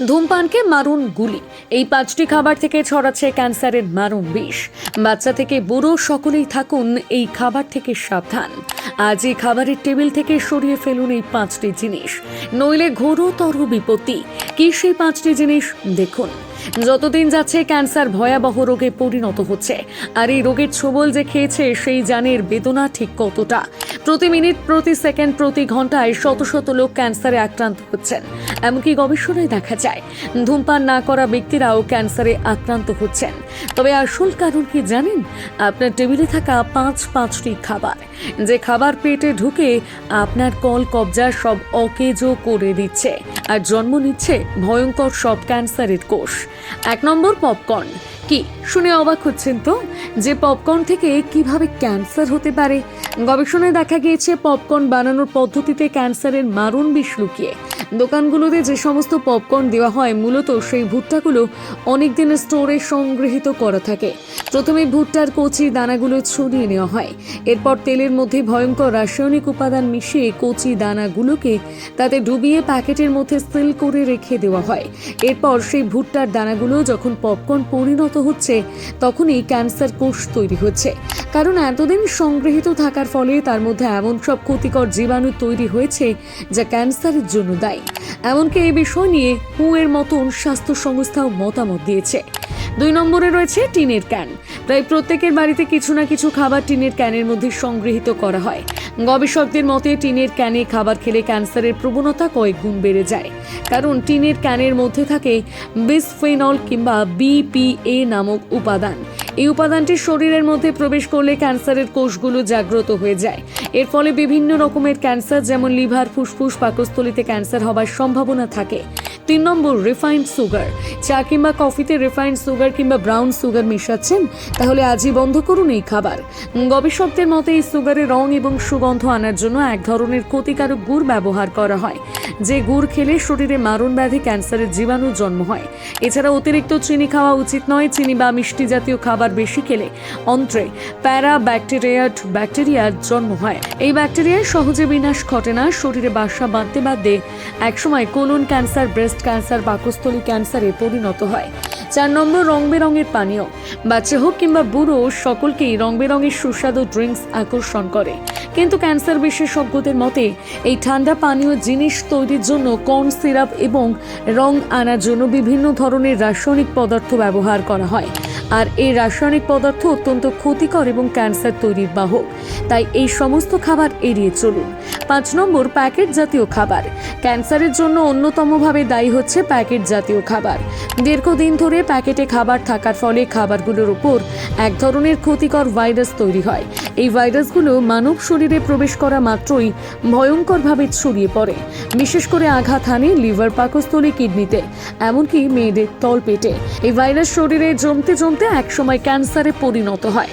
ধূমপানকে মারুন গুলি। এই পাঁচটি খাবার থেকে ছড়াচ্ছে ক্যান্সারের মারুন বিষ। বাচ্চা থেকে বুড়ো সকলেই থাকুন এই খাবার থেকে সাবধান। আজ এই খাবারের টেবিল থেকে সরিয়ে ফেলুন এই পাঁচটি জিনিস। নইলে ঘোরতর বিপত্তি। কি সেই পাঁচটি জিনিস? দেখুন। যতদিন যাচ্ছে ক্যান্সার ভয়াবহ রোগে পরিণত হচ্ছে। আর এই রোগের ছোবল যে খেয়েছে সেই জানের বেদনা ঠিক কতটা? প্রতি মিনিট, প্রতি সেকেন্ড, প্রতি ঘন্টায় শত শত লোক ক্যান্সারে আক্রান্ত হচ্ছেন। এমনকি গবেষণায় দেখা যায়, ধূমপান না করা ব্যক্তিরাও ক্যান্সারে আক্রান্ত হচ্ছেন। তবে আসল কারণ কি জানেন? আপনার টেবিলে থাকা পাঁচ পাঁচটি খাবার। যে খাবার পেটে ঢুকে আপনার কল কবজা সব অকেজো করে দিচ্ছে। আর জন্ম নিচ্ছে ভয়ঙ্কর সব ক্যান্সারের কোষ। এক নম্বর পপকর্ন। কি, শুনে অবাক হচ্ছেন তো? যে পপকর্ন থেকে কীভাবে ক্যান্সার হতে পারে? গবেষণায় দেখা গিয়েছে পপকর্ন বানানোর পদ্ধতিতে ক্যান্সারের মারণ বিষ লুকিয়ে। দোকানগুলোতে যে সমস্ত পপকর্ন দেওয়া হয়, মূলত সেই ভুট্টাগুলো অনেক দিনের স্টোরে সংগৃহীত করা থাকে। প্রথমে ভুট্টার কচি দানাগুলো ছড়িয়ে নেওয়া হয়। এরপর তেলের মধ্যে ভয়ঙ্কর রাসায়নিক উপাদান মিশিয়ে কচি দানাগুলোকে তাতে ডুবিয়ে প্যাকেটের মধ্যে সিল করে রেখে দেওয়া হয়। এরপর সেই ভুট্টার দানাগুলো যখন পপকর্ন পরিণত হচ্ছে, তখনই ক্যান্সার কোষ তৈরি হচ্ছে। কারণ এতদিন সংগৃহীত থাকার ফলে তার মধ্যে এমন সব ক্ষতিকর জীবাণু তৈরি হয়েছে যা ক্যান্সারের জন্য দায়ী। এমনকি এই বিষয় নিয়ে হু এর মতন স্বাস্থ্য সংস্থাও মতামত দিয়েছে। দুই নম্বরে রয়েছে টিনের ক্যান। প্রায় প্রত্যেকের বাড়িতে কিছু না কিছু খাবার টিনের ক্যানের মধ্যে সংগৃহীত করা হয়। গবেষকদের মতে, টিনের ক্যানে খাবার খেলে ক্যান্সারের প্রবণতা কয়েক গুণ বেড়ে যায়। কারণ টিনের ক্যানের মধ্যে থাকে বিসফেনল কিংবা বিপিএ নামক উপাদান। এই উপাদানটি শরীরের মধ্যে প্রবেশ করলে ক্যান্সারের কোষগুলো জাগ্রত হয়ে যায়। এর ফলে বিভিন্ন রকমের ক্যান্সার, যেমন লিভার, ফুসফুস, পাকস্থলিতে ক্যান্সার হবার সম্ভাবনা থাকে। তিন নম্বর রিফাইন্ড সুগার চা কিংবা কফিতে রিফাইন্ড সুগার কিংবা ব্রাউন সুগার মেশাচ্ছেন, তাহলে আজই বন্ধ করুন এই খাবার। গবেষকদের মতে, এই সুগারের রং এবং সুগন্ধ আনার জন্য এক ধরনের ক্ষতিকারক গুড় ব্যবহার করা হয়। যে গুড় খেলে শরীরে মারণ ব্যাধি, ক্যান্সারের জীবাণু জন্ম হয়। এছাড়া অতিরিক্ত চিনি খাওয়া উচিত নয়। চিনি বা মিষ্টি জাতীয় খাবার বেশি খেলে অন্ত্রে প্যারা ব্যাকটেরিয়াড ব্যাকটেরিয়ার জন্ম হয়। এই ব্যাকটেরিয়ায় সহজে বিনাশ ঘটে না। শরীরে বাসা বাঁধতে বাঁধতে একসময় কোলন ক্যান্সার, ব্রেস্ট ক্যান্সার বাকস্থলী ক্যান্সারে পরিণত হয়। চার নম্বর রং বেরঙের পানীয়। বাচ্চা হোক কিংবা বুড়ো, সকলকেই রং বেরঙের সুস্বাদু ড্রিঙ্কস আকর্ষণ করে। কিন্তু ক্যান্সার বিশেষজ্ঞদের মতে, এই ঠান্ডা পানীয় জিনিস তৈরির জন্য কর্ন সিরাপ এবং রং আনার জন্য বিভিন্ন ধরনের রাসায়নিক পদার্থ ব্যবহার করা হয়। আর এই রাসায়নিক পদার্থ অত্যন্ত ক্ষতিকর এবং ক্যান্সার তৈরির বাহক। তাই এই সমস্ত খাবার এড়িয়ে চলুন। পাঁচ নম্বর প্যাকেট জাতীয় খাবার। ক্যান্সারের জন্য অন্যতমভাবে দায়ী হচ্ছে প্যাকেট জাতীয় খাবার। দীর্ঘদিন ধরে প্যাকেটে খাবার থাকার ফলে খাবারগুলোর উপর এক ধরনের ক্ষতিকর ভাইরাস তৈরি হয়। এই ভাইরাসগুলো মানব শরীরে প্রবেশ করা মাত্রই ভয়ঙ্করভাবে ছড়িয়ে পড়ে। বিশেষ করে আঘাত হানে লিভার পাকস্থলী কিডনিতে, এমনকি মেয়েদের তলপেটে। এই ভাইরাস শরীরে জমতে জমতে একসময় ক্যান্সারে পরিণত হয়।